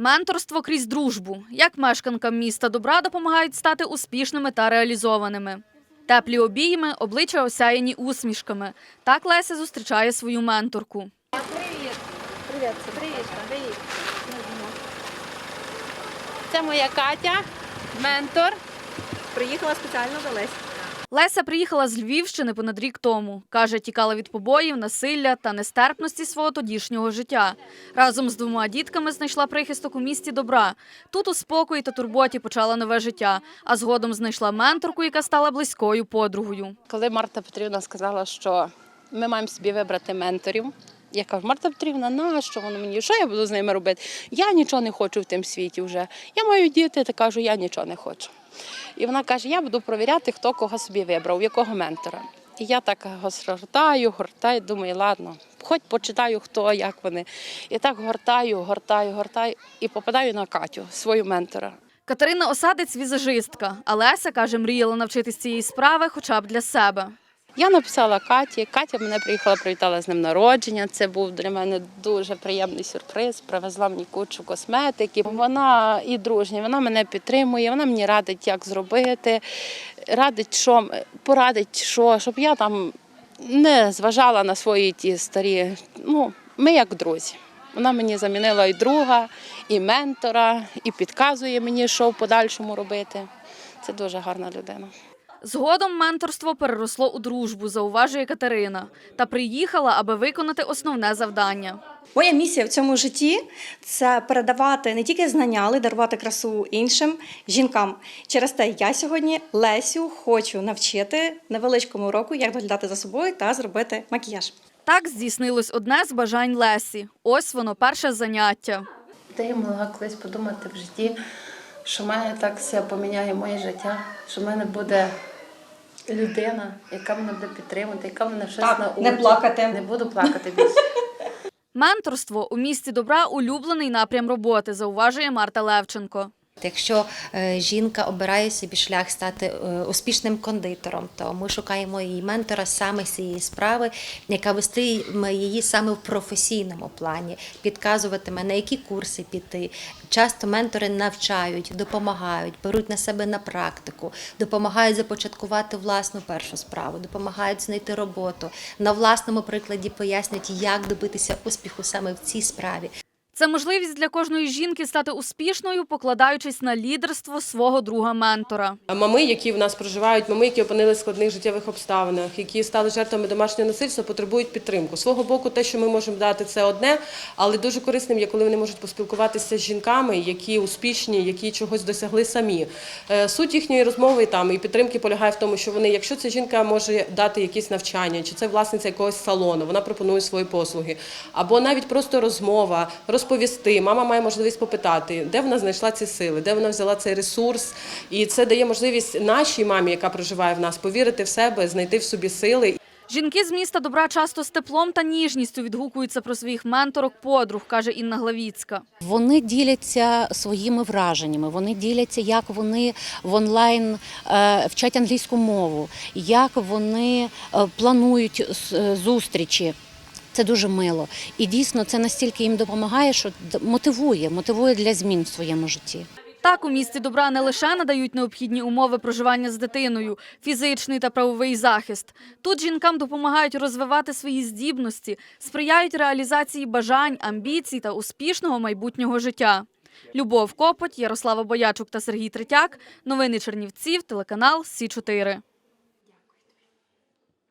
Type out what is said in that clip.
Менторство крізь дружбу. Як мешканкам міста добра допомагають стати успішними та реалізованими. Теплі обійми, обличчя осяяні усмішками. Так Леся зустрічає свою менторку. Привіт. Привіт. Привіт. Привіт. Це моя Катя, ментор. Приїхала спеціально до Лесі. Леся приїхала з Львівщини понад рік тому. Каже, тікала від побоїв, насилля та нестерпності свого тодішнього життя. Разом з двома дітками знайшла прихисток у місті добра. Тут у спокої та турботі почала нове життя, а згодом знайшла менторку, яка стала близькою подругою. Коли Марта Петрівна сказала, що ми маємо собі вибрати менторів. Я кажу, Марта Петрівна, нащо воно мені? Що я буду з ними робити? Я нічого не хочу в тим світі вже. Я маю діти, та кажу, я нічого не хочу. І вона каже: я буду провіряти, хто кого собі вибрав, якого ментора. І я так гортаю, гортаю, думаю, ладно, хоч почитаю, хто, як вони. І так гортаю, гортаю, гортаю і попадаю на Катю, свою ментора. Катерина Осадець візажистка, а Леся каже, мріяла навчитись цієї справи хоча б для себе. Я написала Каті. Катя мене приїхала, привітала з ним народження. Це був для мене дуже приємний сюрприз. Привезла мені кучу косметики. Вона і дружня, вона мене підтримує, вона мені радить, як зробити, радить, що порадить, що, щоб я там не зважала на свої ті старі. Ну, ми як друзі. Вона мені замінила і друга, і ментора, і підказує мені, що в подальшому робити. Це дуже гарна людина. Згодом менторство переросло у дружбу, зауважує Катерина, та приїхала, аби виконати основне завдання. Моя місія в цьому житті це передавати не тільки знання, але й дарувати красу іншим жінкам. Через те я сьогодні Лесю хочу навчити невеличкому уроку, як доглядати за собою та зробити макіяж. Так здійснилось одне з бажань Лесі. Ось воно перше заняття. Де я могла колись подумати в житті, що в мене так все поміняє моє життя, що в мене буде людина, яка мене буде підтримувати, яка мене щось Так, научить. не плакати. Не буду плакати більше. Менторство у місті добра улюблений напрям роботи, зауважує Марта Левченко. Якщо е, жінка обирає собі шлях стати е, успішним кондитером, то ми шукаємо її ментора саме з цієї справи, яка вестиме її саме в професійному плані, підказуватиме на які курси піти. Часто ментори навчають, допомагають, беруть на себе на практику, допомагають започаткувати власну першу справу, допомагають знайти роботу. На власному прикладі пояснюють, як добитися успіху саме в цій справі. Це можливість для кожної жінки стати успішною, покладаючись на лідерство свого друга-ментора. Мами, які в нас проживають, мами, які опинилися в складних життєвих обставинах, які стали жертвами домашнього насильства, потребують підтримку. Свого боку, те, що ми можемо дати, це одне, але дуже корисним є, коли вони можуть поспілкуватися з жінками, які успішні, які чогось досягли самі. Е, Суть їхньої розмови там і підтримки полягає в тому, що вони, якщо ця жінка може дати якісь навчання, чи це власниця якогось салону, вона пропонує свої послуги, або навіть просто розмова, розповісти. Мама має можливість попитати, де вона знайшла ці сили, де вона взяла цей ресурс. І це дає можливість нашій мамі, яка проживає в нас, повірити в себе, знайти в собі сили. Жінки з міста добра часто з теплом та ніжністю відгукуються про своїх менторок подруг, каже Інна Главіцька. Вони діляться своїми враженнями. Вони діляться, як вони в онлайн е, вчать англійську мову, як вони е, планують е, зустрічі. Це дуже мило. І дійсно це настільки їм допомагає, що мотивує, мотивує для змін в своєму житті. Так, у місті добра не лише надають необхідні умови проживання з дитиною, фізичний та правовий захист. Тут жінкам допомагають розвивати свої здібності, сприяють реалізації бажань, амбіцій та успішного майбутнього життя. Любов Копоть, Ярослава Боячук та Сергій Третяк. Новини Чернівців, телеканал Сі 4